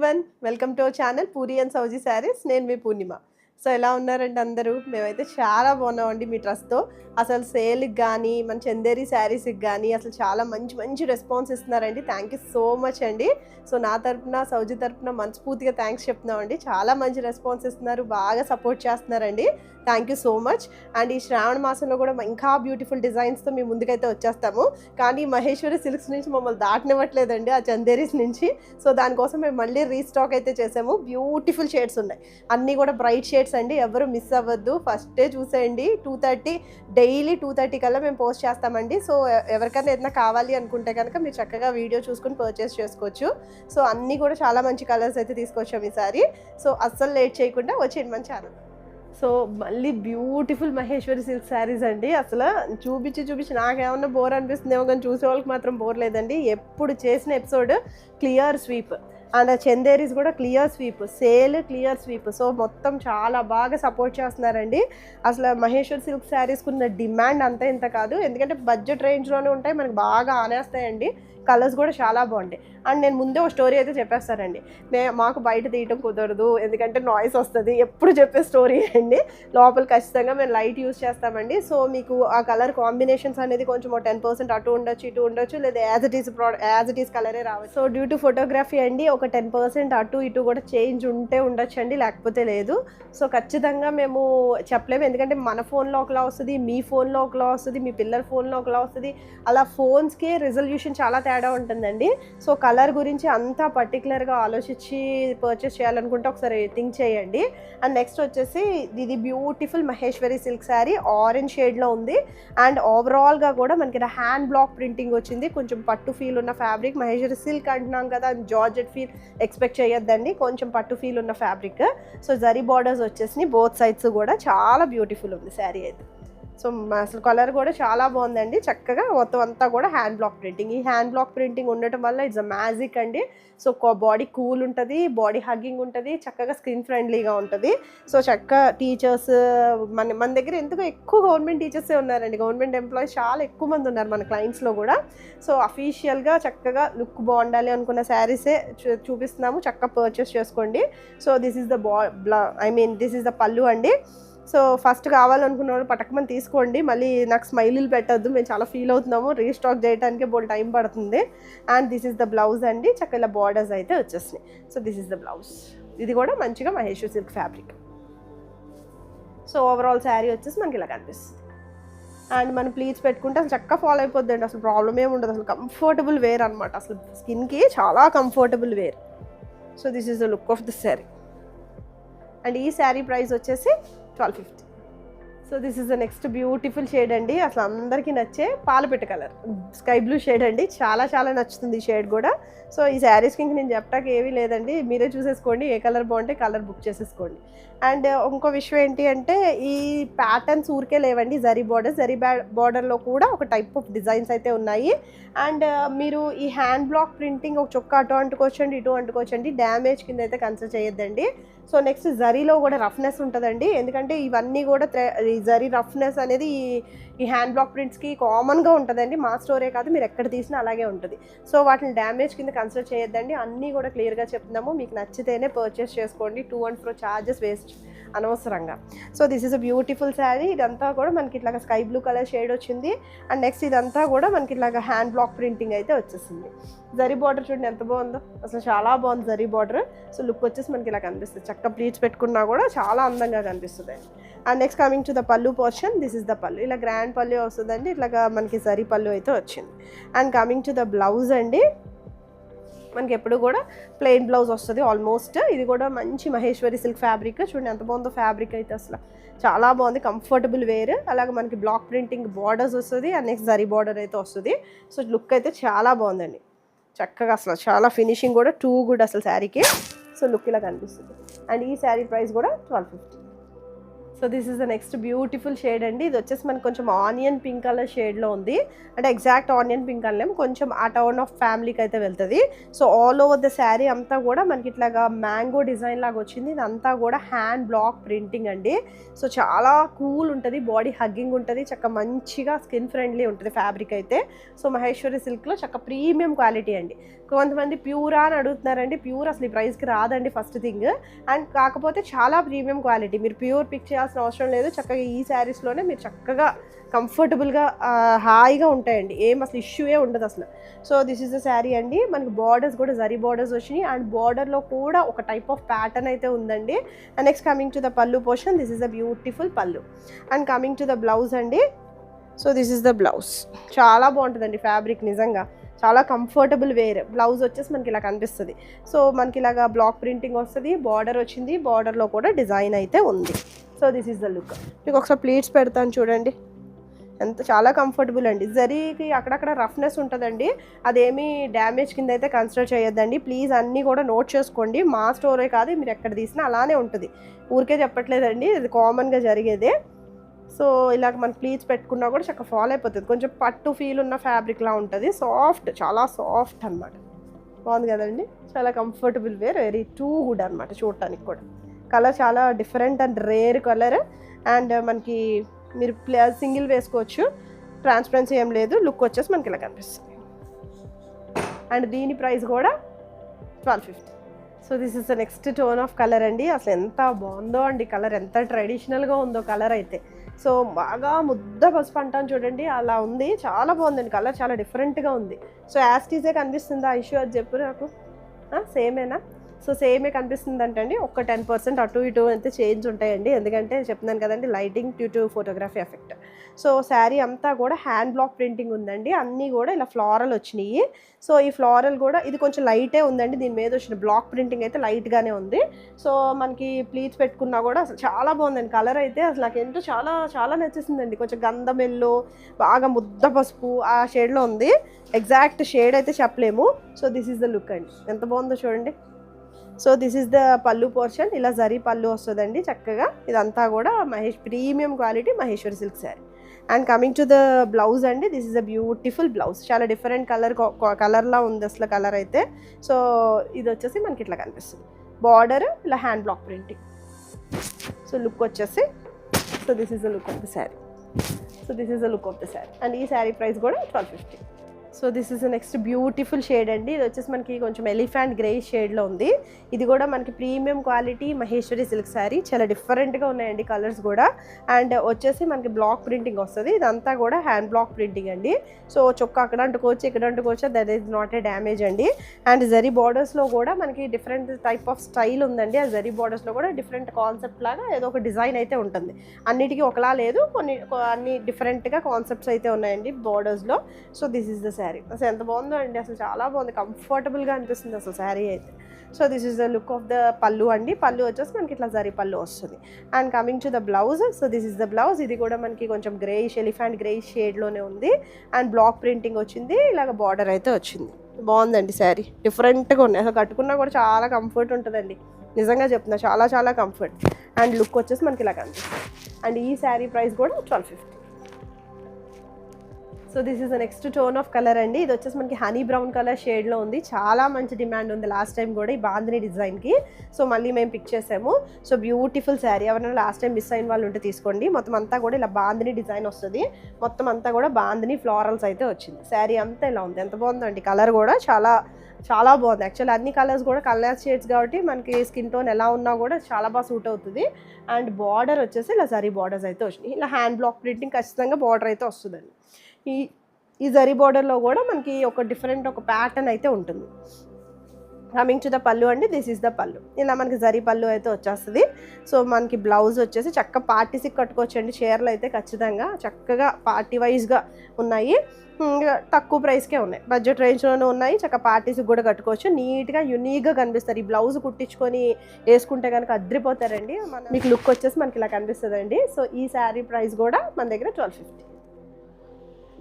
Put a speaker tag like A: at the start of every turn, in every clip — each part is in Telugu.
A: Everyone welcome to our channel Puri and Sowji saris నేను మీ పూర్ణిమ. సో ఎలా ఉన్నారండి అందరూ? మేమైతే చాలా బాగున్నామండి మీ ట్రస్ట్తో అసలు సేల్కి కానీ మన చందేరి శారీస్కి కానీ అసలు చాలా మంచి మంచి రెస్పాన్స్ ఇస్తున్నారండి. థ్యాంక్ యూ సో మచ్ అండి. సో నా తరపున సౌజీ తరపున మనస్ఫూర్తిగా థ్యాంక్స్ చెప్తున్నామండి. చాలా మంచి రెస్పాన్స్ ఇస్తున్నారు. బాగా సపోర్ట్ చేస్తున్నారండి. Thank you so much and ఈ శ్రావణ మాసంలో కూడా ఇంకా బ్యూటిఫుల్ డిజైన్స్తో మేము ముందుకైతే వచ్చేస్తాము. కానీ మహేశ్వరి సిల్క్స్ నుంచి మమ్మల్ని దాటనివ్వట్లేదండి ఆ చందేరీస్ నుంచి. సో దానికోసం మేము మళ్ళీ రీస్టాక్ అయితే చేసాము. బ్యూటిఫుల్ షేడ్స్ ఉన్నాయి. అన్నీ కూడా బ్రైట్ షేడ్స్ అండి. ఎవరు మిస్ అవ్వద్దు. ఫస్టే చూసేయండి. Two thirty daily two thirty కల్లా మేము పోస్ట్ చేస్తామండి. సో ఎవరికైనా ఏదైనా కావాలి అనుకుంటే కనుక మీరు చక్కగా వీడియో చూసుకుని పర్చేస్ చేసుకోవచ్చు. సో అన్నీ కూడా చాలా మంచి కలర్స్ అయితే తీసుకొచ్చాము ఈసారి. సో అస్సలు లేట్ చేయకుండా వచ్చేయండి మన ఛానల్ సో మళ్ళీ బ్యూటిఫుల్ మహేశ్వరి సిల్క్ శారీస్ అండి. అసలు చూపించి చూపించి నాకేమన్నా బోర్ అనిపిస్తుందేమో కానీ చూసే వాళ్ళకి మాత్రం బోర్ లేదండి. ఎప్పుడు చేసిన episode clear sweep. And Chanderis కూడా clear sweep. Sale clear sweep. So మొత్తం చాలా బాగా సపోర్ట్ చేస్తున్నారండి. అసలు మహేశ్వర్ సిల్క్ శారీస్కి ఉన్న డిమాండ్ అంతా ఇంత కాదు. ఎందుకంటే బడ్జెట్ రేంజ్లోనే ఉంటాయి. మనకు బాగా ఆనేస్తాయండి. కలర్స్ కూడా చాలా బాగుంటాయి. అండ్ నేను ముందే ఒక స్టోరీ అయితే చెప్పేస్తానండి. మే మాకు బయట తీయటం కుదరదు ఎందుకంటే నాయిస్ వస్తుంది. ఎప్పుడు చెప్పే స్టోరీ అండి. లోపల ఖచ్చితంగా మేము లైట్ యూస్ చేస్తామండి. సో మీకు ఆ కలర్ కాంబినేషన్స్ అనేది కొంచెం టెన్ పర్సెంట్ అటు ఉండొచ్చు ఇటు ఉండొచ్చు లేదా as it is product as it is కలరే రావచ్చు. సో డ్యూ టు ఫోటోగ్రఫీ అండి ఒక టెన్ పర్సెంట్ అటు ఇటు కూడా చేంజ్ ఉంటే ఉండొచ్చు అండి లేకపోతే లేదు. సో ఖచ్చితంగా మేము చెప్పలేము. ఎందుకంటే మన ఫోన్లో ఒకలా వస్తుంది మీ ఫోన్లో ఒకలా వస్తుంది మీ పిల్లల ఫోన్లో ఒకలా వస్తుంది. అలా ఫోన్స్కే రిజల్యూషన్ చాలా తేడా ఉంటుందండి. సో కలర్ గురించి అంతా పర్టికులర్గా ఆలోచించి పర్చేస్ చేయాలనుకుంటే ఒకసారి థింక్ చేయండి. అండ్ నెక్స్ట్ వచ్చేసి ఇది beautiful Maheshwari silk sari. Orange షేడ్లో ఉంది. అండ్ ఓవరాల్గా కూడా మనకి హ్యాండ్ బ్లాక్ ప్రింటింగ్ వచ్చింది. కొంచెం పట్టు ఫీల్ ఉన్న ఫ్యాబ్రిక్. మహేశ్వరి సిల్క్ అంటున్నాం కదా జార్జెట్ ఫీల్ ఎక్స్పెక్ట్ చేయొద్దండి. కొంచెం పట్టు ఫీల్ ఉన్న ఫ్యాబ్రిక్. సో జరీ బార్డర్స్ వచ్చేసి బోత్ సైడ్స్ కూడా చాలా బ్యూటిఫుల్ ఉంది శారీ అయితే. సో అసలు కలర్ కూడా చాలా బాగుందండి. చక్కగా మొత్తం అంతా కూడా హ్యాండ్ బ్లాక్ ప్రింటింగ్. ఈ హ్యాండ్ బ్లాక్ ప్రింటింగ్ ఉండటం వల్ల ఇట్స్ అ మ్యాజిక్ అండి. సో బాడీ కూల్ ఉంటుంది బాడీ హగ్గింగ్ ఉంటుంది చక్కగా స్కిన్ ఫ్రెండ్లీగా ఉంటుంది. సో చక్కగా టీచర్స్ మన మన దగ్గర ఎందుకు ఎక్కువ గవర్నమెంట్ టీచర్సే ఉన్నారండి. గవర్నమెంట్ ఎంప్లాయీస్ చాలా ఎక్కువ మంది ఉన్నారు మన క్లయింట్స్లో కూడా. సో అఫీషియల్గా చక్కగా లుక్ బాగుండాలి అనుకున్న శారీసే చూ- చూపిస్తున్నాము. చక్కగా పర్చేస్ చేసుకోండి. సో దిస్ ఈస్ ద బా I mean this is the pallu అండి. సో ఫస్ట్ కావాలనుకున్న పటకమని తీసుకోండి మళ్ళీ నాకు స్మైలీలు పెట్టద్దు మేము చాలా ఫీల్ అవుతున్నాము రీస్టాక్ చేయడానికి బోల్ టైం పడుతుంది. And this is the blouse అండి చక్కగా ఇలా బార్డర్స్ అయితే వచ్చేసినాయి. So this is the blouse ఇది కూడా మంచిగా Mahesh silk fabric so overall sari వచ్చేసి మనకి ఇలా కనిపిస్తుంది. అండ్ మనం ప్లీట్స్ పెట్టుకుంటే అసలు చక్కగా ఫాలో అయిపోద్దండి. అసలు ప్రాబ్లం ఏమి ఉండదు. అసలు కంఫర్టబుల్ వేర్ అనమాట అసలు స్కిన్కి చాలా comfortable wear so this is the look of the sari and ఈ శారీ ప్రైస్ వచ్చేసి twelve fifty so this is the next beautiful shade అండి. అసలు అందరికీ నచ్చే పాలపిట్ట కలర్. స్కై బ్లూ షేడ్ అండి. చాలా చాలా నచ్చుతుంది ఈ షేడ్ కూడా. సో ఈ శారీస్కి ఇంక నేను చెప్పడానికి ఏమీ లేదండి. మీరే చూసేసుకోండి. ఏ కలర్ బాగుంటే కలర్ బుక్ చేసేసుకోండి. అండ్ ఇంకో విషయం ఏంటి అంటే ఈ ప్యాటర్న్స్ ఊరికే లేవండి. జరీ బార్డర్ జరీ బార్డర్లో కూడా ఒక టైప్ ఆఫ్ డిజైన్స్ అయితే ఉన్నాయి. అండ్ మీరు ఈ హ్యాండ్ బ్లాక్ ప్రింటింగ్ ఒక చొక్కా అటు అంటుకోవచ్చండి ఇటు అంటుకోవచ్చండి డ్యామేజ్ కింద అయితే కన్సిడర్ చేయొద్దండి. సో నెక్స్ట్ జరీలో కూడా రఫ్నెస్ ఉంటుందండి. ఎందుకంటే ఇవన్నీ కూడా ఈ జరీ రఫ్నెస్ అనేది ఈ ఈ హ్యాండ్ బ్లాక్ ప్రింట్స్కి కామన్గా ఉంటుందండి. మా స్టోరే కాదు మీరు ఎక్కడ తీసినా అలాగే ఉంటుంది. సో వాటిని డ్యామేజ్ కింద కన్సిడర్ చేయొద్దండి. అన్నీ కూడా క్లియర్గా చెప్తున్నాము. మీకు నచ్చితేనే పర్చేస్ చేసుకోండి. To and fro charges waste అనవసరంగా. So this is a beautiful sari ఇదంతా కూడా మనకి ఇట్లా స్కై బ్లూ కలర్ షేడ్ వచ్చింది. అండ్ నెక్స్ట్ ఇదంతా కూడా మనకి ఇట్లా హ్యాండ్ బ్లాక్ ప్రింటింగ్ అయితే వచ్చేసింది. జరీ బార్డర్ చూడండి ఎంత బాగుందో. అసలు చాలా బాగుంది జరీ బార్డర్ సో లుక్ వచ్చేసి మనకి ఇలా కనిపిస్తుంది. చక్క ప్లీట్స్ పెట్టుకున్నా కూడా చాలా అందంగా కనిపిస్తుంది. And next coming to the pallu portion this is the pallu ఇలా గ్రాండ్ పళ్ళు వస్తుందండి. ఇట్లాగా మనకి జరీ పళ్ళు అయితే వచ్చింది. And coming to the blouse అండి. మనకి ఎప్పుడు కూడా ప్లెయిన్ బ్లౌజ్ వస్తుంది ఆల్మోస్ట్ ఇది కూడా మంచి మహేశ్వరి సిల్క్ ఫ్యాబ్రిక్ చూడండి ఎంత బాగుందో ఫ్యాబ్రిక్ అయితే అసలు. చాలా బాగుంది కంఫర్టబుల్ వేర్ అలాగే మనకి బ్లాక్ ప్రింటింగ్ బార్డర్స్ వస్తుంది అండ్ నెక్స్ట్ జరీ బార్డర్ అయితే వస్తుంది. సో లుక్ అయితే చాలా బాగుందండి. చక్కగా అసలు చాలా ఫినిషింగ్ కూడా టూ గుడ్ అసలు శారీకి. సో లుక్ ఇలా కనిపిస్తుంది. అండ్ ఈ శారీ ప్రైస్ కూడా twelve fifty so this is the next beautiful shade అండి. ఇది వచ్చేసి మనకు కొంచెం ఆనియన్ పింక్ కలర్ షేడ్లో ఉంది. అంటే ఎగ్జాక్ట్ ఆనియన్ పింక్ అనలేము కొంచెం ఆ టౌన్ ఆఫ్ ఫ్యామిలీకి అయితే వెళ్తుంది. So all over the sari అంతా కూడా మనకి ఇట్లాగా మ్యాంగో డిజైన్ లాగా వచ్చింది. ఇదంతా కూడా హ్యాండ్ బ్లాక్ ప్రింటింగ్ అండి. సో చాలా కూల్ ఉంటుంది బాడీ హగ్గింగ్ ఉంటుంది చక్క మంచిగా స్కిన్ ఫ్రెండ్లీ ఉంటుంది ఫ్యాబ్రిక్ అయితే. సో మహేశ్వరి సిల్క్లో చక్క ప్రీమియం క్వాలిటీ అండి. కొంతమంది ప్యూరా అని అడుగుతున్నారండి. ప్యూర్ అసలు ఈ ప్రైస్కి రాదండి ఫస్ట్ థింగ్. అండ్ కాకపోతే చాలా ప్రీమియం క్వాలిటీ. మీరు ప్యూర్ పిక్ చేయాల్సిన అవసరం లేదు. చక్కగా ఈ శారీస్లోనే మీరు చక్కగా కంఫర్టబుల్గా హాయిగా ఉంటాయండి. ఏం అసలు ఇష్యూయే ఉండదు అసలు. So this is the sari అండి. మనకి బార్డర్స్ కూడా జరీ బార్డర్స్ వచ్చినాయి. అండ్ బార్డర్లో కూడా ఒక టైప్ ఆఫ్ ప్యాటర్న్ అయితే ఉందండి. And next coming to the pallu portion this is the beautiful pallu and coming to the blouse అండి. So this is the blouse. చాలా బాగుంటుందండి ఫ్యాబ్రిక్ నిజంగా. చాలా కంఫర్టబుల్ వేర్ బ్లౌజ్ వచ్చేసి మనకి ఇలా కనిపిస్తుంది. సో మనకి ఇలాగా బ్లాక్ ప్రింటింగ్ వస్తుంది బార్డర్ వచ్చింది బార్డర్లో కూడా డిజైన్ అయితే ఉంది. So this is the look మీకు ఒకసారి ప్లీట్స్ పెడతాను చూడండి. ఎంత చాలా కంఫర్టబుల్ అండి. జరీకి అక్కడక్కడ రఫ్నెస్ ఉంటుందండి. అదేమీ డ్యామేజ్ కింద అయితే కన్సిడర్ చేయొద్దండి. ప్లీజ్ అన్నీ కూడా నోట్ చేసుకోండి. మా స్టోరే కాదు మీరు ఎక్కడ తీసినా అలానే ఉంటుంది. ఊరికే చెప్పట్లేదండి. ఇది కామన్గా జరిగేదే. సో ఇలాగ మన ప్లీట్స్ పెట్టుకున్నా కూడా చక్కగా ఫాలో అయిపోతుంది. కొంచెం పట్టు ఫీల్ ఉన్న ఫ్యాబ్రిక్ లా ఉంటుంది. సాఫ్ట్ చాలా సాఫ్ట్ అన్నమాట. బాగుంది కదండి? చాలా comfortable wear very too good అనమాట చూడటానికి కూడా. కలర్ చాలా different and rare colour and మనకి మీరు ప్లే సింగిల్ వేసుకోవచ్చు. ట్రాన్స్పరెన్సీ ఏం లేదు. లుక్ వచ్చేసి మనకి ఇలా కనిపిస్తుంది. అండ్ దీని ప్రైస్ కూడా twelve fifty so this is the next tone of colour అండి. అసలు ఎంత బాగుందో అండి. కలర్ ఎంత ట్రెడిషనల్గా ఉందో కలర్ అయితే. సో బాగా ముద్ద పసుపు అంటాను చూడండి అలా ఉంది. చాలా బాగుందండి కలర్ చాలా డిఫరెంట్గా ఉంది. సో యాస్టీజే కనిపిస్తుందా ఇష్యూ అది చెప్పు నాకు. సేమేనా సో సేమే కనిపిస్తుంది అంటండి ఒక టెన్ పర్సెంట్ అటు ఇటు అయితే చేంజ్ ఉంటాయండి. ఎందుకంటే చెప్తున్నాను కదండి lighting due to photography effect. So sari అంతా కూడా హ్యాండ్ బ్లాక్ ప్రింటింగ్ ఉందండి. అన్నీ కూడా ఇలా ఫ్లారల్ వచ్చినాయి. సో ఈ ఫ్లారల్ కూడా ఇది కొంచెం లైటే ఉందండి. దీని మీద వచ్చిన బ్లాక్ ప్రింటింగ్ అయితే లైట్గానే ఉంది. సో మనకి ప్లీట్స్ పెట్టుకున్నా కూడా అసలు చాలా బాగుందండి. కలర్ అయితే అసలు నాకు ఎంతో చాలా చాలా నచ్చేసిందండి. కొంచెం గంధం ఎల్లో బాగా ముద్ద పసుపు ఆ షేడ్లో ఉంది. ఎగ్జాక్ట్ షేడ్ అయితే చెప్పలేము. So this is the look అండి. ఎంత బాగుందో చూడండి. So this is the pallu portion. ఇలా జరీ పళ్ళు వస్తుందండి చక్కగా. ఇదంతా కూడా Mahesh premium quality Maheshwari silk sari. And coming to the blouse అండి this is a beautiful blouse. చాలా డిఫరెంట్ కలర్ కలర్లా ఉంది అసలు కలర్ అయితే. సో ఇది వచ్చేసి మనకి ఇట్లా కనిపిస్తుంది. బార్డర్ ఇలా hand block printing. So look వచ్చేసి so this is the look of the sari. So this is the look of the sari. And ఈ శారీ ప్రైస్ కూడా twelve fifty. So this is next beautiful shade అండి. ఇది వచ్చేసి మనకి కొంచెం ఎలిఫెంట్ గ్రే షేడ్లో ఉంది. ఇది కూడా మనకి premium quality Maheshwari silk sari. చాలా డిఫరెంట్గా ఉన్నాయండి కలర్స్ కూడా. అండ్ వచ్చేసి మనకి బ్లాక్ ప్రింటింగ్ వస్తుంది. ఇదంతా కూడా హ్యాండ్ బ్లాక్ ప్రింటింగ్ అండి. సో చొక్క అక్కడ అంటుకోవచ్చు ఇక్కడ అంటుకోవచ్చు that is not a damage అండి. అండ్ జరీ బార్డర్స్లో కూడా మనకి డిఫరెంట్ టైప్ ఆఫ్ స్టైల్ ఉందండి. ఆ జరీ బార్డర్స్లో కూడా డిఫరెంట్ కాన్సెప్ట్ లాగా ఏదో ఒక డిజైన్ అయితే ఉంటుంది. అన్నిటికీ ఒకలా లేదు. కొన్ని అన్ని డిఫరెంట్గా కాన్సెప్ట్స్ అయితే ఉన్నాయండి బార్డర్స్లో so this is the sari. అసలు ఎంత బాగుందో అండి. అసలు చాలా బాగుంది. కంఫర్టబుల్గా అనిపిస్తుంది అసలు శారీ అయితే. So this is the look of the pallu అండి. పళ్ళు వచ్చేసి మనకి ఇట్లా జరీ పళ్ళు వస్తుంది. And coming to the blouse so this is the blouse ఇది కూడా మనకి కొంచెం గ్రేయిష్ ఎలిఫెంట్ గ్రేయిష్ షేడ్లోనే ఉంది. అండ్ బ్లాక్ ప్రింటింగ్ వచ్చింది. ఇలాగ బార్డర్ అయితే వచ్చింది. బాగుందండి శారీ. డిఫరెంట్గా ఉన్నాయి. అసలు కట్టుకున్నా కూడా చాలా కంఫర్ట్ ఉంటుందండి. నిజంగా చెప్తున్నా చాలా చాలా కంఫర్ట్ అండ్ లుక్ వచ్చేసి మనకి ఇలా కనిపిస్తుంది. అండ్ ఈ శారీ ప్రైస్ కూడా twelve fifty so this is the next tone of colour అండి. ఇది వచ్చేసి మనకి హనీ బ్రౌన్ కలర్ షేడ్లో ఉంది. చాలా మంచి డిమాండ్ ఉంది లాస్ట్ టైం కూడా ఈ బాంధిని డిజైన్కి సో మళ్ళీ మేము పిక్ చేసాము. సో బ్యూటిఫుల్ శారీ ఎవరైనా లాస్ట్ టైం మిస్ అయిన వాళ్ళు ఉంటే తీసుకోండి. మొత్తం అంతా కూడా ఇలా బాంధిని డిజైన్ వస్తుంది. మొత్తం అంతా కూడా బాంధని ఫ్లోరల్స్ అయితే వచ్చింది. శారీ అంతా ఇలా ఉంది. ఎంత బాగుందండి. కలర్ కూడా చాలా చాలా బాగుంది. యాక్చువల్లీ అన్ని కలర్స్ కూడా కలర్ షేడ్స్ కాబట్టి మనకి స్కిన్ టోన్ ఎలా ఉన్నా కూడా చాలా బాగా సూట్ అవుతుంది. అండ్ బార్డర్ వచ్చేసి ఇలా సరీ బార్డర్స్ అయితే వచ్చినాయి. ఇలా హ్యాండ్ బ్లాక్ ప్రింటింగ్ ఖచ్చితంగా బార్డర్ అయితే వస్తుందండి. ఈ ఈ జరీ బార్డర్లో కూడా మనకి ఒక డిఫరెంట్ ఒక ప్యాటర్న్ అయితే ఉంటుంది. కమింగ్ టు ద పళ్ళు అండి దిస్ ఈస్ ద పళ్ళు. ఇలా మనకి జరీ పళ్ళు అయితే వచ్చేస్తుంది. సో మనకి బ్లౌజ్ వచ్చేసి చక్క పార్టీస్కి కట్టుకోవచ్చండి. చీరలు అయితే ఖచ్చితంగా చక్కగా పార్టీ వైజ్గా ఉన్నాయి. ఇంకా తక్కువ ప్రైస్కే ఉన్నాయి. బడ్జెట్ రేంజ్లోనే ఉన్నాయి. చక్క పార్టీస్కి కూడా కట్టుకోవచ్చు. నీట్గా యునీక్గా కనిపిస్తారు. ఈ బ్లౌజ్ కుట్టించుకొని వేసుకుంటే కనుక అద్రిపోతారండి. మన మీకు లుక్ వచ్చేసి మనకి ఇలా కనిపిస్తుందండి. సో ఈ శారీ ప్రైస్ కూడా మన దగ్గర twelve fifty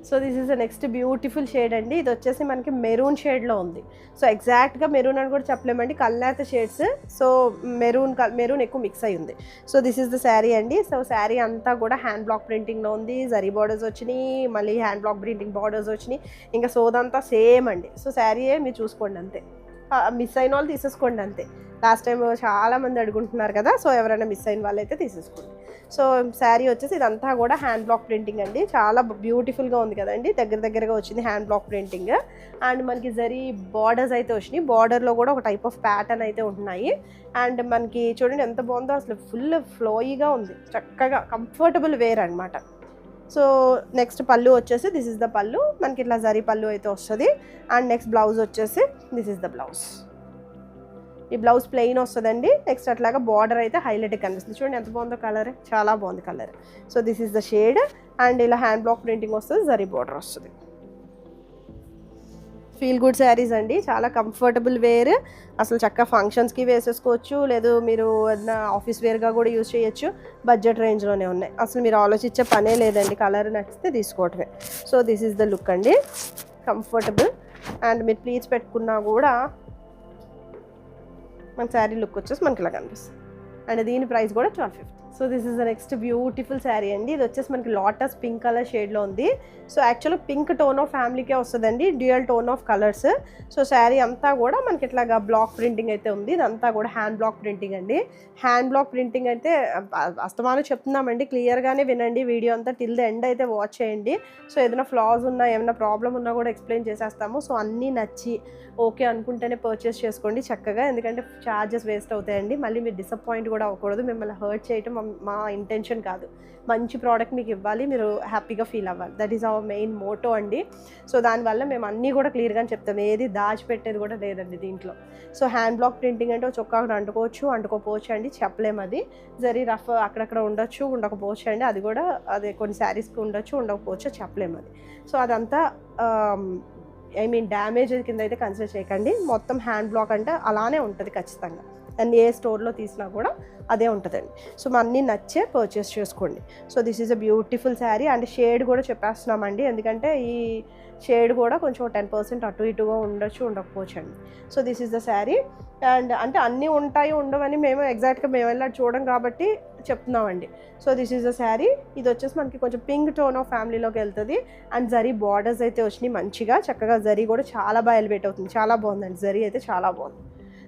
A: so this is the next beautiful shade అండి. ఇది వచ్చేసి మనకి మెరూన్ షేడ్లో ఉంది. సో ఎగ్జాక్ట్గా మెరూన్ అని కూడా చెప్పలేమండి. కల్లాత షేడ్స్ సో మెరూన్ మెరూన్ ఎక్కువ మిక్స్ అయి ఉంది. So this is the sari అండి. సో శారీ అంతా కూడా హ్యాండ్ బ్లాక్ ప్రింటింగ్లో ఉంది. జరీ బార్డర్స్ వచ్చినాయి. మళ్ళీ హ్యాండ్ బ్లాక్ ప్రింటింగ్ బార్డర్స్ వచ్చినాయి. ఇంకా సోదంతా సేమ్ అండి. సో శారీయే మీరు చూసుకోండి అంతే. మిస్ అయిన వాళ్ళు తీసేసుకోండి అంతే. లాస్ట్ టైం చాలామంది అడుగుంటున్నారు కదా సో ఎవరైనా మిస్ అయిన వాళ్ళు అయితే తీసేసుకోండి. సో శారీ వచ్చేసి ఇదంతా కూడా హ్యాండ్ బ్లాక్ ప్రింటింగ్ అండి. చాలా బ్యూటిఫుల్గా ఉంది కదండి దగ్గర దగ్గరగా వచ్చింది హ్యాండ్ బ్లాక్ ప్రింటింగ్ అండ్ మనకి జరీ బార్డర్స్ అయితే వచ్చినాయి. బార్డర్లో కూడా ఒక టైప్ ఆఫ్ ప్యాటర్న్ అయితే ఉంటున్నాయి. అండ్ మనకి చూడండి ఎంత బాగుందో అసలు ఫుల్ ఫ్లోయిగా ఉంది. చక్కగా కంఫర్టబుల్ వేర్ అనమాట సో నెక్స్ట్ పళ్ళు వచ్చేసి దిస్ ఇస్ ద పళ్ళు. మనకి ఇట్లా జరీ పళ్ళు అయితే వస్తుంది. అండ్ నెక్స్ట్ బ్లౌజ్ వచ్చేసి దిస్ ఇస్ ద బ్లౌజ్ ఈ బ్లౌజ్ ప్లెయిన్ వస్తుందండి. నెక్స్ట్ అట్లాగా బార్డర్ అయితే హైలైట్ కనిపిస్తుంది. చూడండి ఎంత బాగుందో కలర్ చాలా బాగుంది colour so this is the shade and ఇలా హ్యాండ్ బ్లాక్ ప్రింటింగ్ వస్తుంది జరీ బార్డర్ వస్తుంది. ఫీల్ గుడ్ శారీస్ అండి. చాలా కంఫర్టబుల్ వేర్ అసలు చక్కగా ఫంక్షన్స్కి వేసేసుకోవచ్చు. లేదు మీరు ఏదైనా ఆఫీస్ వేర్గా కూడా యూజ్ చేయొచ్చు. బడ్జెట్ రేంజ్లోనే ఉన్నాయి. అసలు మీరు ఆలోచించే పనే లేదండి. కలర్ నచ్చితే తీసుకోవటమే. So this is the look అండి. కంఫర్టబుల్ అండ్ మీరు ప్లీజ్ పెట్టుకున్నా కూడా మన శారీ లుక్ వచ్చేసి మనకి ఇలా కనిపిస్తుంది. అండ్ దీని ప్రైస్ కూడా twelve fifty so this is the next beautiful sari అండి. ఇది వచ్చేసి మనకి లాటస్ పింక్ కలర్ షేడ్లో ఉంది. సో యాక్చువల్గా పింక్ టోన్ ఆఫ్ ఫ్యామిలీకే వస్తుందండి. Dual tone of colours so sari అంతా కూడా మనకి ఇట్లాగా బ్లాక్ ప్రింటింగ్ అయితే ఉంది. ఇదంతా కూడా హ్యాండ్ బ్లాక్ ప్రింటింగ్ అండి. హ్యాండ్ బ్లాక్ ప్రింటింగ్ అయితే అస్తమానం చెప్తున్నామండి. క్లియర్గానే వినండి. వీడియో అంతా టిల్ ద ఎండ్ అయితే వాచ్ చేయండి. సో ఏదైనా ఫ్లాస్ ఉన్నా ఏమైనా ప్రాబ్లం ఉన్నా కూడా ఎక్స్ప్లెయిన్ చేసేస్తాము. సో అన్నీ నచ్చి ఓకే అనుకుంటేనే పర్చేస్ చేసుకోండి చక్కగా. ఎందుకంటే ఛార్జెస్ వేస్ట్ అవుతాయండి. మళ్ళీ మీరు డిసప్పాయింట్ కూడా అవ్వకూడదు. మిమ్మల్ని హర్ట్ చేయటం మా- ఇంటెన్షన్ కాదు. మంచి ప్రోడక్ట్ మీకు ఇవ్వాలి మీరు హ్యాపీగా ఫీల్ అవ్వాలి. That is our main motto అండి. సో దానివల్ల మేము అన్నీ కూడా క్లియర్గా చెప్తాం. ఏది దాచిపెట్టేది కూడా లేదండి దీంట్లో. సో హ్యాండ్ బ్లాక్ ప్రింటింగ్ అంటే ఒక చొక్కా అంటుకోవచ్చు అంటుకోపోవచ్చు అండి. చెప్పలేము అది. జరీ రఫ్ అక్కడక్కడ ఉండొచ్చు ఉండకపోవచ్చు అండి. అది కూడా అదే కొన్ని శారీస్కి ఉండొచ్చు ఉండకపోవచ్చు చెప్పలేము అది. సో అదంతా ఐ మీన్ డ్యామేజ్ కింద అయితే కన్సిడర్ చేయకండి. మొత్తం హ్యాండ్ బ్లాక్ అంటే అలానే ఉంటుంది ఖచ్చితంగా. అండ్ ఏ స్టోర్లో తీసినా కూడా అదే ఉంటుందండి. సో అన్నీ నచ్చే పర్చేస్ చేసుకోండి. So this is a beautiful sari and shade కూడా చెప్పేస్తున్నామండి. ఎందుకంటే ఈ షేడ్ కూడా కొంచెం టెన్ పర్సెంట్ అటు ఇటుగా ఉండొచ్చు ఉండకపోవచ్చు అండి so this is the sari and అంటే అన్నీ ఉంటాయి ఉండవని మేము ఎగ్జాక్ట్గా మేము వెళ్ళి చూడడం కాబట్టి చెప్తున్నామండి. So this is the sari ఇది వచ్చేసి మనకి కొంచెం పింక్ టోన్ ఆఫ్ ఫ్యామిలీలోకి వెళ్తుంది. అండ్ జరీ బార్డర్స్ అయితే వచ్చినాయి మంచిగా. చక్కగా జరీ కూడా చాలా బాగా ఎలివేట్ అవుతుంది. చాలా బాగుందండి. జరీ అయితే చాలా బాగుంది.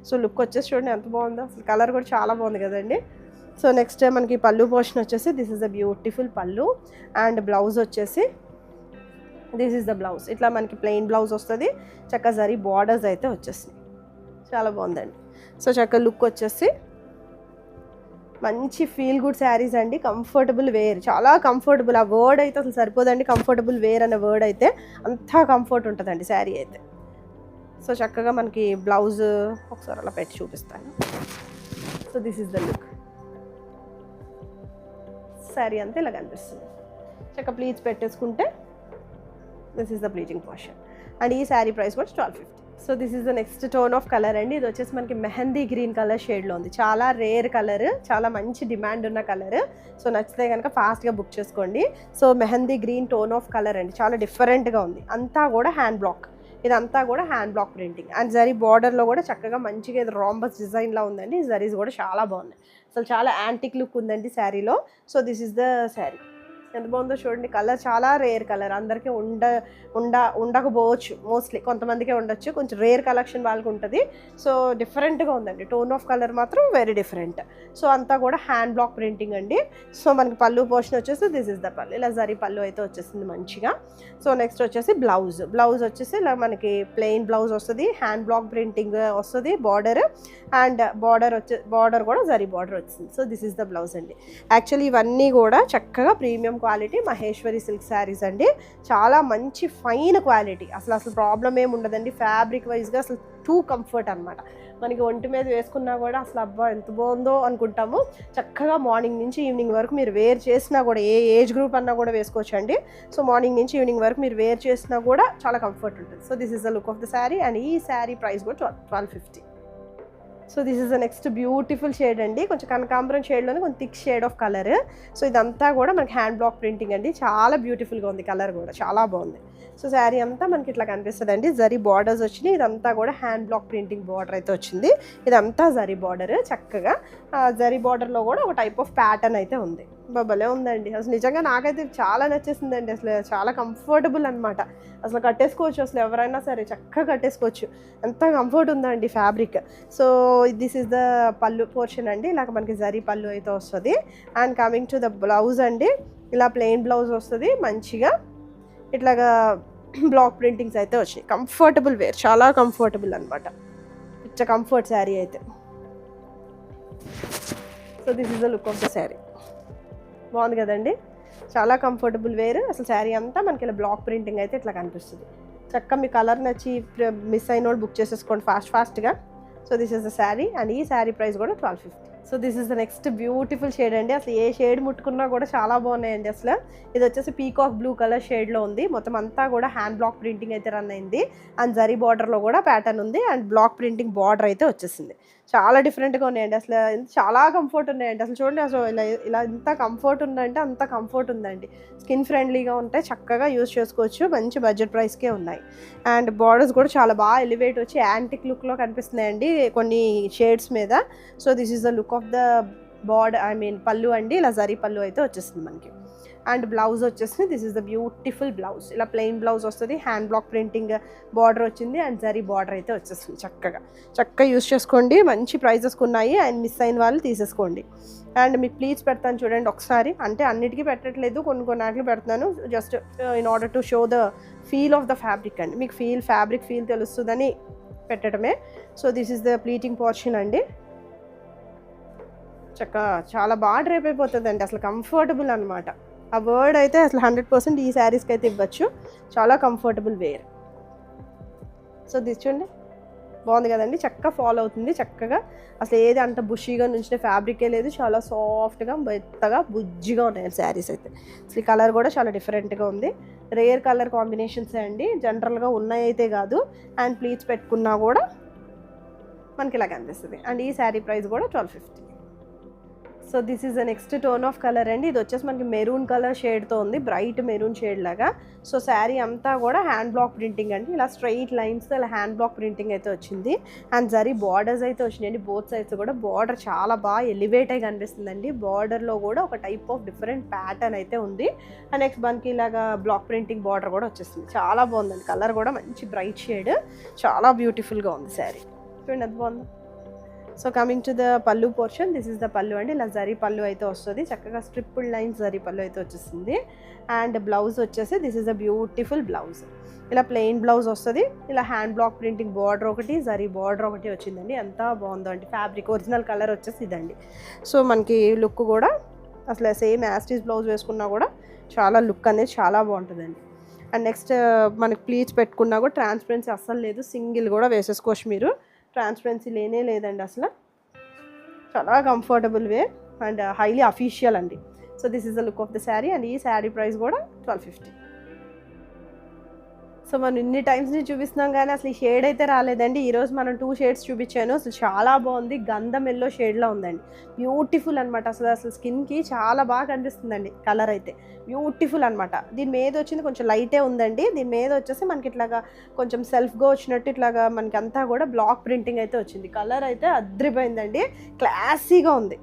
A: సో లుక్ వచ్చేసి చూడండి ఎంత బాగుందో. అసలు కలర్ కూడా చాలా బాగుంది కదండి. సో నెక్స్ట్ మనకి పళ్ళు పోర్షన్ వచ్చేసి this is the beautiful pallu. And blouse వచ్చేసి దిస్ ఇస్ ద బ్లౌజ్ ఇట్లా మనకి ప్లెయిన్ బ్లౌజ్ వస్తుంది. చక్క జరీ బార్డర్స్ అయితే వచ్చేసినాయి. చాలా బాగుందండి. సో చక్క లుక్ వచ్చేసి మంచి ఫీల్ గుడ్ శారీస్ అండి. కంఫర్టబుల్ వేర్ చాలా కంఫర్టబుల్ ఆ వర్డ్ అయితే అసలు సరిపోదండి. కంఫర్టబుల్ వేర్ అనే వర్డ్ అయితే అంతా కంఫర్ట్ ఉంటుందండి శారీ అయితే. సో చక్కగా మనకి బ్లౌజ్ ఒకసారి అలా పెట్టి చూపిస్తాను. So this is the look sari అంతా ఇలా కనిపిస్తుంది. చక్క ప్లీజ్ పెట్టేసుకుంటే this is the pleating portion and ఈ శారీ ప్రైస్ కూడా twelve fifty so this is the next tone of colour అండి. ఇది వచ్చేసి మనకి మెహందీ గ్రీన్ కలర్ షేడ్లో ఉంది. చాలా రేర్ కలర్ చాలా మంచి డిమాండ్ ఉన్న కలర్ సో నచ్చితే కనుక ఫాస్ట్గా బుక్ చేసుకోండి. So mehndi green tone of colour అండి. చాలా డిఫరెంట్గా ఉంది. అంతా కూడా హ్యాండ్ బ్లాక్ ఇదంతా కూడా hand block printing and zari బార్డర్లో కూడా చక్కగా మంచిగా ఇది రాంబస్ డిజైన్లా ఉందండి. జరీస్ కూడా చాలా బాగున్నాయి. అసలు చాలా యాంటిక్ లుక్ ఉందండి శారీలో so this is the sari ఎంత బాగుందో చూడండి. కలర్ చాలా రేర్ కలర్ అందరికీ ఉండ ఉండ ఉండకపోవచ్చు. మోస్ట్లీ కొంతమందికే ఉండొచ్చు. కొంచెం రేర్ కలెక్షన్ వాళ్ళకి ఉంటుంది. సో డిఫరెంట్గా ఉందండి. టోన్ ఆఫ్ కలర్ మాత్రం వెరీ డిఫరెంట్ సో అంతా కూడా హ్యాండ్ బ్లాక్ ప్రింటింగ్ అండి. సో మనకి పళ్ళు పోర్షన్ వచ్చేసి దిస్ ఇస్ ద పళ్ళు. ఇలా జరీ పళ్ళు అయితే వచ్చేసింది మంచిగా. సో నెక్స్ట్ వచ్చేసి బ్లౌజ్ బ్లౌజ్ వచ్చేసి ఇలా మనకి ప్లెయిన్ బ్లౌజ్ వస్తుంది. హ్యాండ్ బ్లాక్ ప్రింటింగ్ వస్తుంది. బార్డర్ అండ్ బార్డర్ వచ్చే బార్డర్ కూడా జరీ బార్డర్ వచ్చింది so this is the blouse అండి. యాక్చువల్లీ ఇవన్నీ కూడా చక్కగా premium quality Maheshwari silk saris అండి. చాలా మంచి ఫైన్ క్వాలిటీ. అసలు అసలు ప్రాబ్లం ఏమి ఉండదండి. ఫ్యాబ్రిక్ వైజ్గా అసలు టూ కంఫర్ట్ అనమాట మనకి ఒంటి మీద వేసుకున్నా కూడా అసలు అబ్బా ఎంత బాగుందో అనుకుంటాము. చక్కగా మార్నింగ్ నుంచి ఈవినింగ్ వరకు మీరు వేర్ చేసినా కూడా ఏ ఏజ్ గ్రూప్ అన్నా కూడా వేసుకోవచ్చు అండి సో మార్నింగ్ నుంచి ఈవినింగ్ వరకు మీరు వేర్ చేసినా కూడా చాలా కంఫర్ట్ ఉంటుంది. So this is the look of the sari and ఈ శారీ ప్రైస్ కూడా twelve fifty. So this is the next beautiful shade అండి. కొంచెం కనకాంబరం షేడ్లోనే కొంచెం thick shade of colour so ఇదంతా కూడా మనకి హ్యాండ్ బ్లాక్ ప్రింటింగ్ అండి. చాలా బ్యూటిఫుల్గా ఉంది కలర్ కూడా. చాలా బాగుంది. సో శారీ అంతా మనకి ఇట్లా కనిపిస్తుంది అండి జరీ బార్డర్స్ వచ్చినాయి. ఇదంతా కూడా హ్యాండ్ బ్లాక్ ప్రింటింగ్ బార్డర్ అయితే వచ్చింది. ఇదంతా జరీ బార్డర్ చక్కగా. జరీ బార్డర్లో కూడా ఒక టైప్ ఆఫ్ ప్యాటర్న్ అయితే ఉంది. భలే ఉందండి. అసలు నిజంగా నాకైతే చాలా నచ్చేసిందండి. అసలు చాలా కంఫర్టబుల్ అనమాట అసలు కట్టేసుకోవచ్చు అసలు ఎవరైనా సరే చక్కగా కట్టేసుకోవచ్చు. ఎంత కంఫర్ట్ ఉందండి fabric so this is the pallu portion అండి. ఇలాగ మనకి జరీ పళ్ళు అయితే వస్తుంది. And coming to the blouse అండి. ఇలా ప్లెయిన్ బ్లౌజ్ వస్తుంది. మంచిగా ఇట్లాగా బ్లాక్ ప్రింటింగ్స్ అయితే వచ్చినాయి కంఫర్టబుల్ వేర్ చాలా కంఫర్టబుల్ అనమాట ఇట్స్ కంఫర్ట్ శారీ అయితే. So this is the look of the sari బాగుంది కదండి. చాలా కంఫర్టబుల్ వేర్ అసలు శారీ అంతా మనకి ఇలా బ్లాక్ ప్రింటింగ్ అయితే ఇట్లా కనిపిస్తుంది. చక్కగా మీ కలర్ నచ్చి మిస్ అయిన వాళ్ళు బుక్ చేసేసుకోండి ఫాస్ట్ ఫాస్ట్గా so this is the sari and ఈ శారీ ప్రైస్ కూడా twelve fifty so this is the next beautiful shade అండి. అసలు ఏ షేడ్ ముట్టుకున్నా కూడా చాలా బాగున్నాయండి అసలు. ఇది వచ్చేసి పీకాక్ బ్లూ కలర్ షేడ్లో ఉంది. మొత్తం అంతా కూడా హ్యాండ్ బ్లాక్ ప్రింటింగ్ అయితే రన్ అయింది. అండ్ జరీ బార్డర్లో కూడా ప్యాటర్న్ ఉంది. అండ్ బ్లాక్ ప్రింటింగ్ బార్డర్ అయితే వచ్చేసింది. చాలా డిఫరెంట్గా ఉన్నాయండి. అసలు చాలా కంఫర్ట్ ఉన్నాయండి. అసలు చూడండి అసలు ఇలా ఇలా ఎంత కంఫర్ట్ ఉందంటే అంత కంఫర్ట్ ఉందండి. స్కిన్ ఫ్రెండ్లీగా ఉంటాయి చక్కగా యూస్ చేసుకోవచ్చు. మంచి బడ్జెట్ ప్రైస్కే ఉన్నాయి. అండ్ బార్డర్స్ కూడా చాలా బాగా ఎలివేట్ వచ్చి యాంటిక్ లుక్లో కనిపిస్తున్నాయండి కొన్ని షేడ్స్ మీద. So this is the look of the border I mean pallu అండి. ఇలా జరీ పళ్ళు అయితే వచ్చేస్తుంది మనకి. అండ్ బ్లౌజ్ వచ్చేసి this is the beautiful blouse ఇలా ప్లెయిన్ బ్లౌజ్ వస్తుంది. హ్యాండ్ బ్లాక్ ప్రింటింగ్ బార్డర్ వచ్చింది. అండ్ జరీ బార్డర్ అయితే వచ్చేస్తుంది చక్కగా. చక్కగా యూస్ చేసుకోండి. మంచి ప్రైజెస్ ఉన్నాయి. అండ్ మిస్ అయిన వాళ్ళు తీసేసుకోండి. అండ్ మీకు ప్లీజ్ పెడతాను చూడండి ఒకసారి. అంటే అన్నిటికీ పెట్టట్లేదు. కొన్ని కొన్ని వాటికి పెడుతున్నాను just in order to show the feel of the fabric అండి. మీకు ఫీల్ ఫ్యాబ్రిక్ ఫీల్ తెలుస్తుందని పెట్టడమే. So this is the pleating portion అండి. చక్క చాలా బాగా డ్రైప్ అయిపోతుందండి. అసలు కంఫర్టబుల్ అనమాట ఆ వర్డ్ అయితే అసలు హండ్రెడ్ పర్సెంట్ ఈ శారీస్కి అయితే ఇవ్వచ్చు. చాలా కంఫర్టబుల్ వేర్ సో దిస్ చూడండి. బాగుంది కదండి. చక్కగా ఫాలో అవుతుంది. చక్కగా అసలు ఏది అంత బుషీగా నుంచిన ఫ్యాబ్రికే లేదు. చాలా సాఫ్ట్గా మెత్తగా బుజ్జిగా ఉన్నాయి శారీస్ అయితే. అసలు కలర్ కూడా చాలా డిఫరెంట్గా ఉంది. రేర్ కలర్ కాంబినేషన్స్ అండి. జనరల్గా ఉన్నాయి అయితే కాదు. అండ్ ప్లీట్స్ పెట్టుకున్నా కూడా మనకి ఇలా కనిపిస్తుంది. అండ్ ఈ శారీ ప్రైస్ కూడా twelve fifty so this is the next tone of colour అండి. ఇది వచ్చేసి మనకి మెరూన్ కలర్ షేడ్తో ఉంది బ్రైట్ మెరూన్ షేడ్ లాగా. సో శారీ అంతా కూడా హ్యాండ్ బ్లాక్ ప్రింటింగ్ అండి. ఇలా స్ట్రైట్ లైన్స్ ఇలా హ్యాండ్ బ్లాక్ ప్రింటింగ్ అయితే వచ్చింది. అండ్ జరీ బార్డర్స్ అయితే వచ్చినాయండి. బోత్ సైడ్స్ కూడా బార్డర్ చాలా బాగా ఎలివేట్ అయి కనిపిస్తుందండి. బార్డర్లో కూడా ఒక టైప్ ఆఫ్ డిఫరెంట్ ప్యాటర్న్ అయితే ఉంది. అండ్ నెక్స్ట్ మనకి ఇలాగా బ్లాక్ ప్రింటింగ్ బార్డర్ కూడా వచ్చేస్తుంది చాలా బాగుందండి. కలర్ కూడా మంచి బ్రైట్ షేడ్ చాలా బ్యూటిఫుల్గా ఉంది శారీ. చూడండి అది బాగుంది. So coming to the pallu portion this is the pallu అండి ఇలా జరీ పళ్ళు అయితే వస్తుంది. చక్కగా స్ట్రిప్పుడ్ లైన్స్ జరీ పళ్ళు అయితే వచ్చేస్తుంది. అండ్ బ్లౌజ్ వచ్చేసి this is a beautiful blouse ఇలా ప్లెయిన్ బ్లౌజ్ వస్తుంది. ఇలా హ్యాండ్ బ్లాక్ ప్రింటింగ్ బార్డర్ ఒకటి జరీ బార్డర్ ఒకటి వచ్చిందండి. ఎంత బాగుందో అండి ఫ్యాబ్రిక్ ఒరిజినల్ కలర్ వచ్చేసి ఇదండి. సో మనకి లుక్ కూడా అసలు సేమ్ యాస్టీస్ బ్లౌజ్ వేసుకున్నా కూడా చాలా లుక్ అనేది చాలా బాగుంటుందండి. అండ్ నెక్స్ట్ మనకి ప్లీట్స్ పెట్టుకున్నా కూడా ట్రాన్స్పరెన్సీ అస్సలు లేదు. సింగిల్ కూడా వేసేసుకోవచ్చు మీరు. ట్రాన్స్పరెన్సీ లేనే లేదండి అసలు. చాలా comfortable wear and highly official అండి. So this is the look of the sari and ఈ శారీ ప్రైస్ కూడా ట్వెల్వ్ ఫిఫ్టీ సో మనం ఇన్ని టైమ్స్ చూపిస్తున్నాం కానీ అసలు ఈ షేడ్ అయితే రాలేదండి. ఈరోజు మనం టూ షేడ్స్ చూపించాను. అసలు చాలా బాగుంది. గంధం ఎల్లో షేడ్లో ఉందండి. బ్యూటిఫుల్ అనమాట అసలు అసలు స్కిన్కి చాలా బాగా కనిపిస్తుందండి కలర్ అయితే. బ్యూటిఫుల్ అనమాట దీని మీద వచ్చింది కొంచెం లైటే ఉందండి. దీని మీద వచ్చేసి మనకి ఇట్లాగా కొంచెం సెల్ఫ్గా వచ్చినట్టు ఇట్లాగా మనకి అంతా కూడా బ్లాక్ ప్రింటింగ్ అయితే వచ్చింది. కలర్ అయితే అద్రిపోయిందండి. క్లాసీగా ఉంది.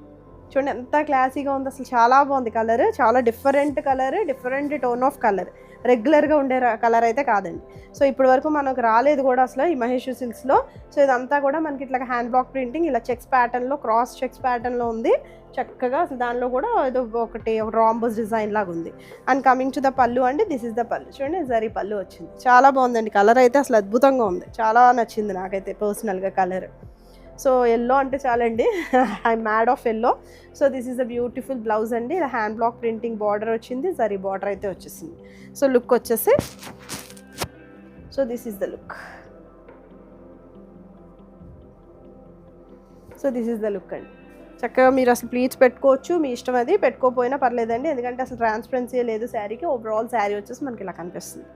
A: చూడండి ఎంత క్లాసీగా ఉంది అసలు చాలా బాగుంది కలర్ చాలా different colour different tone of colour రెగ్యులర్గా ఉండే కలర్ అయితే కాదండి. సో ఇప్పటి వరకు మనకు రాలేదు కూడా అసలు ఈ మహేష్ సిల్క్స్లో సో ఇదంతా కూడా మనకి ఇట్లా హ్యాండ్ బ్లాక్ ప్రింటింగ్ ఇలా చెక్స్ ప్యాటర్న్లో క్రాస్ చెక్స్ ప్యాటర్న్లో ఉంది. చక్కగా అసలు దానిలో కూడా ఏదో ఒకటి రాంబోస్ డిజైన్ లాగా ఉంది. And coming to the pallu అండి దిస్ ఇస్ ద పళ్ళు చూడండి జరీ పళ్ళు వచ్చింది. చాలా బాగుందండి కలర్ అయితే అసలు అద్భుతంగా ఉంది. చాలా నచ్చింది నాకైతే పర్సనల్గా కలర్ సో ఎల్లో అంటే చాలండి. I mad of yellow so this is a beautiful blouse అండి. ఇలా హ్యాండ్ బ్లాక్ ప్రింటింగ్ బార్డర్ వచ్చింది. సరీ బార్డర్ అయితే వచ్చేసింది. సో లుక్ వచ్చేసి. So this is the look so this is the look అండి. చక్కగా మీరు అసలు ప్లీట్స్ పెట్టుకోవచ్చు. మీ ఇష్టం అది. పెట్టుకోపోయినా పర్లేదండి. ఎందుకంటే అసలు ట్రాన్స్పరెన్సీ లేదు శారీకి. ఓవరాల్ శారీ వచ్చేసి మనకి ఇలా కనిపిస్తుంది.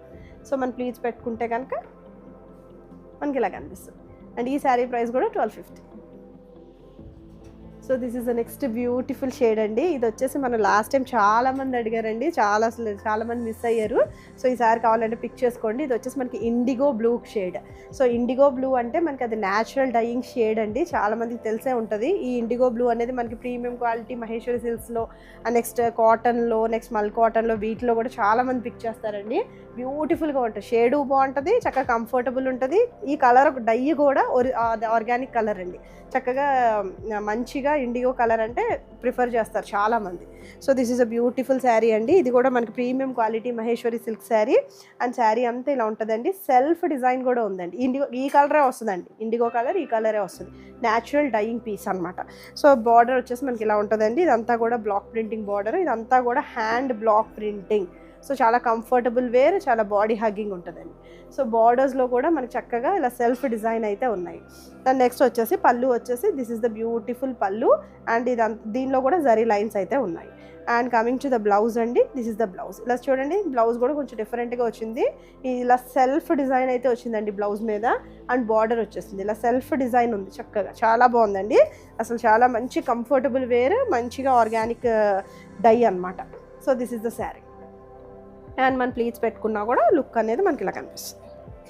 A: సో మనం ప్లీట్స్ పెట్టుకుంటే కనుక మనకి ఇలా కనిపిస్తుంది. అండ్ ఈ శారీ ప్రైస్ కూడా twelve fifty. So this is the next beautiful shade అండి. ఇది వచ్చేసి మనం లాస్ట్ టైం చాలా మంది అడిగారండి. చాలా అసలు చాలామంది మిస్ అయ్యారు. సో ఈసారి కావాలంటే పిక్ చేసుకోండి. ఇది వచ్చేసి మనకి indigo blue shade so indigo blue అంటే మనకి అది న్యాచురల్ డయింగ్ షేడ్ అండి. చాలామందికి తెలిసే ఉంటుంది. ఈ ఇండిగో బ్లూ అనేది మనకి ప్రీమియం క్వాలిటీ మహేశ్వరి సిల్క్స్లో నెక్స్ట్ కాటన్లో నెక్స్ట్ మల్ కాటన్లో వీటిలో కూడా చాలా మంది పిక్ చేస్తారండి బ్యూటిఫుల్గా ఉంటుంది. షేడు బాగుంటుంది. చక్కగా కంఫర్టబుల్ ఉంటుంది. ఈ కలర్ డై కూడా ఆర్గానిక్ కలర్ అండి. చక్కగా మంచిగా మంచిగా ఇండిగో కలర్ అంటే ప్రిఫర్ చేస్తారు చాలామంది. So this is a beautiful sari అండి. ఇది కూడా మనకి premium quality Maheshwari silk sari and sari అంతా ఇలా ఉంటుందండి. సెల్ఫ్ డిజైన్ కూడా ఉందండి. ఇండిగో ఈ కలరే వస్తుందండి. ఇండిగో కలర్ ఈ కలరే వస్తుంది. న్యాచురల్ డైయింగ్ పీస్ అనమాట సో బార్డర్ వచ్చేసి మనకి ఇలా ఉంటుందండి. ఇదంతా కూడా బ్లాక్ ప్రింటింగ్ బార్డర్ ఇదంతా కూడా హ్యాండ్ బ్లాక్ ప్రింటింగ్ సో చాలా కంఫర్టబుల్ వేర్ చాలా బాడీ హగ్గింగ్ ఉంటుందండి. సో బార్డర్స్లో కూడా మనకి చక్కగా ఇలా సెల్ఫ్ డిజైన్ అయితే ఉన్నాయి. దాని నెక్స్ట్ వచ్చేసి పళ్ళు వచ్చేసి this is the beautiful pallu and ఇది దీనిలో కూడా జరీ లైన్స్ అయితే ఉన్నాయి. And coming to the blouse అండి దిస్ ఇస్ ద బ్లౌజ్ ఇలా చూడండి బ్లౌజ్ కూడా కొంచెం డిఫరెంట్గా వచ్చింది. ఇలా సెల్ఫ్ డిజైన్ అయితే వచ్చిందండి బ్లౌజ్ మీద అండ్ బార్డర్ వచ్చేసింది. ఇలా సెల్ఫ్ డిజైన్ ఉంది చక్కగా చాలా బాగుందండి. అసలు చాలా మంచి కంఫర్టబుల్ వేర్ మంచిగా ఆర్గానిక్ డై uh, అన్నమాట. So this is the sari and మన ప్లీట్స్ పెట్టుకున్నా కూడా లుక్ అనేది మనకి ఇలా కనిపిస్తుంది.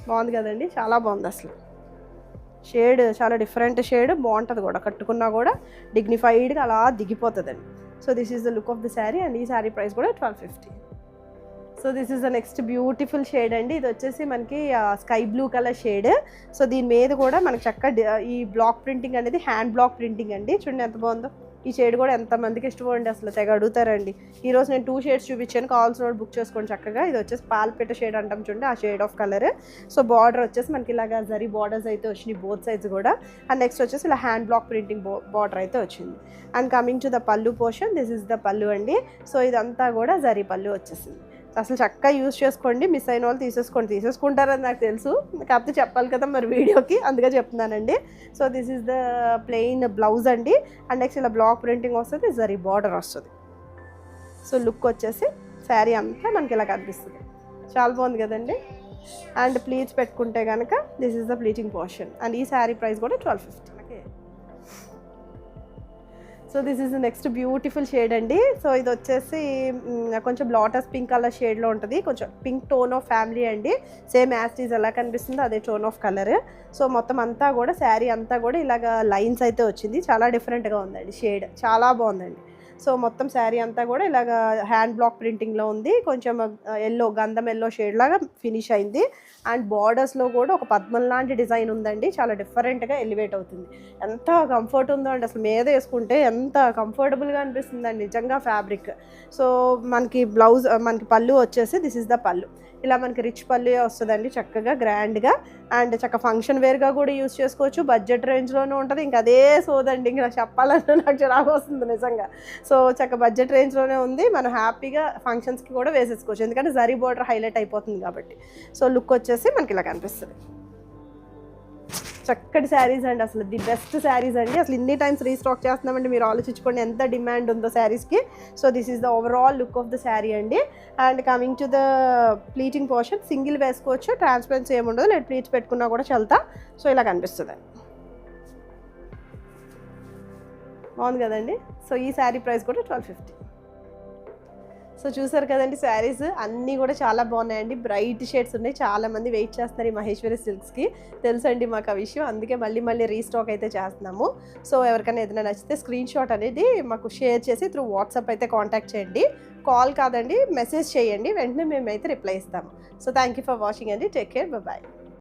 A: బాగుంది కదండి? చాలా బాగుంది అసలు. షేడ్ చాలా డిఫరెంట్ షేడ్ బాగుంటుంది కూడా. కట్టుకున్నా కూడా డిగ్నిఫైడ్గా అలా దిగిపోతుందండి. So this is the look of the sari and ఈ శారీ ప్రైస్ కూడా twelve fifty so this is the next beautiful shade అండి. ఇది వచ్చేసి మనకి sky blue colour shade so దీని మీద కూడా మనకి చక్క ఈ బ్లాక్ ప్రింటింగ్ అనేది హ్యాండ్ బ్లాక్ ప్రింటింగ్ అండి. చూడండి ఎంత బాగుందో. ఈ షేడ్ కూడా ఎంతమందికి ఇష్టపడండి అసలు తెగ అడుగుతారండి. ఈరోజు నేను టూ షేడ్స్ చూపించాను కావాల్సిన వాళ్ళు బుక్ చేసుకోండి చక్కగా. ఇది వచ్చేసి పాలపిట్ట షేడ్ అంటాం చూడండి ఆ shade of colour so border వచ్చేసి మనకి ఇలాగా జరీ బార్డర్స్ అయితే వచ్చినాయి బోత్ సైజ్ కూడా. అండ్ నెక్స్ట్ వచ్చేసి ఇలా హ్యాండ్ బ్లాక్ ప్రింటింగ్ బార్డర్ అయితే వచ్చింది. And coming to the pallu portion this is the pallu అండి. సో ఇదంతా కూడా జరీ పళ్ళు వచ్చేసింది. అసలు చక్కగా యూజ్ చేసుకోండి మిస్ అయిన వాళ్ళు తీసేసుకోండి. తీసేసుకుంటారని నాకు తెలుసు. కాకపోతే చెప్పాలి కదా మరి వీడియోకి. అందుకే చెప్తున్నానండి. So this is the plain blouse అండి. అండ్ నెక్స్ట్ ఇలా బ్లాక్ ప్రింటింగ్ వస్తుంది జరీ బార్డర్ వస్తుంది. సో లుక్ వచ్చేసి శారీ అంతా మనకి ఇలా కనిపిస్తుంది. చాలా బాగుంది కదండి? అండ్ ప్లీట్స్ పెట్టుకుంటే కనుక this is the pleating portion and ఈ శారీ ప్రైస్ కూడా twelve fifty so this is next beautiful shade అండి. సో ఇది వచ్చేసి కొంచెం లోటస్ పింక్ కలర్ షేడ్లో ఉంటుంది. కొంచెం పింక్ టోన్ ఆఫ్ ఫ్యామిలీ అండి. సేమ్ యాస్టీజ్ ఎలా కనిపిస్తుందో అదే టోన్ ఆఫ్ కలర్. సో మొత్తం అంతా కూడా శారీ అంతా కూడా ఇలాగ లైన్స్ అయితే వచ్చింది. చాలా డిఫరెంట్గా ఉందండి షేడ్. చాలా బాగుందండి. సో మొత్తం శారీ అంతా కూడా ఇలాగ హ్యాండ్ బ్లాక్ ప్రింటింగ్లో ఉంది. కొంచెం ఎల్లో గంధం ఎల్లో షేడ్ లాగా ఫినిష్ అయింది. అండ్ బార్డర్స్లో కూడా ఒక పద్మం లాంటి డిజైన్ ఉందండి. చాలా డిఫరెంట్గా ఎలివేట్ అవుతుంది. ఎంత కంఫర్ట్ ఉందో అండి. అసలు మీద వేసుకుంటే ఎంత కంఫర్టబుల్గా అనిపిస్తుందండి. నిజంగా ఫ్యాబ్రిక్ సో మనకి బ్లౌజ్ మనకి పళ్ళు వచ్చేసి దిస్ ఇస్ ద పళ్ళు. ఇలా మనకి రిచ్ పళ్ళు వస్తుందండి చక్కగా గ్రాండ్గా అండ్ చక్క ఫంక్షన్ వేర్గా కూడా యూస్ చేసుకోవచ్చు. బడ్జెట్ రేంజ్లోనూ ఉంటుంది. ఇంకా అదే సోదండి. ఇంకా చెప్పాలన్నా నాకు చిరాకు వస్తుంది నిజంగా. సో చక్క బడ్జెట్ రేంజ్లోనే ఉంది. మనం హ్యాపీగా ఫంక్షన్స్కి కూడా వేసేసుకోవచ్చు. ఎందుకంటే జరీ బోర్డర్ హైలైట్ అయిపోతుంది కాబట్టి. సో లుక్ వచ్చేసి మనకి ఇలా కనిపిస్తుంది. చక్కటి శారీస్ అండి అసలు ది బెస్ట్ శారీస్ అండి. అసలు ఇన్ని టైమ్స్ రీస్టాక్ చేస్తున్నామండి. మీరు ఆలోచించుకోండి ఎంత డిమాండ్ ఉందో శారీస్కి so this is the overall look of the sari అండి. And coming to the pleating portion single వేసుకోవచ్చు ట్రాన్స్పరెన్సీ ఏముండదు నేను ప్లీట్స్ పెట్టుకున్నా కూడా చల్తా సో ఇలా కనిపిస్తుంది. బాగుంది కదండి? సో ఈ శారీ ప్రైస్ కూడా ట్వెల్వ్ ఫిఫ్టీ సో చూసారు కదండి శారీస్? అన్నీ కూడా చాలా బాగున్నాయండి. బ్రైట్ షేడ్స్ ఉన్నాయి. చాలా మంది వెయిట్ చేస్తున్నారు ఈ మహేశ్వరి సిల్క్స్కి తెలుసండి మాకు ఆ విషయం. అందుకే మళ్ళీ మళ్ళీ రీస్టాక్ అయితే చేస్తున్నాము. సో ఎవరికైనా ఏదైనా నచ్చితే స్క్రీన్ షాట్ అనేది మాకు షేర్ చేసి త్రూ వాట్సాప్ అయితే కాంటాక్ట్ చేయండి. కాల్ కాదండి మెసేజ్ చేయండి. వెంటనే మేము అయితే రిప్లై ఇస్తాము. So thank you for watching అండి. Take care. బాయ్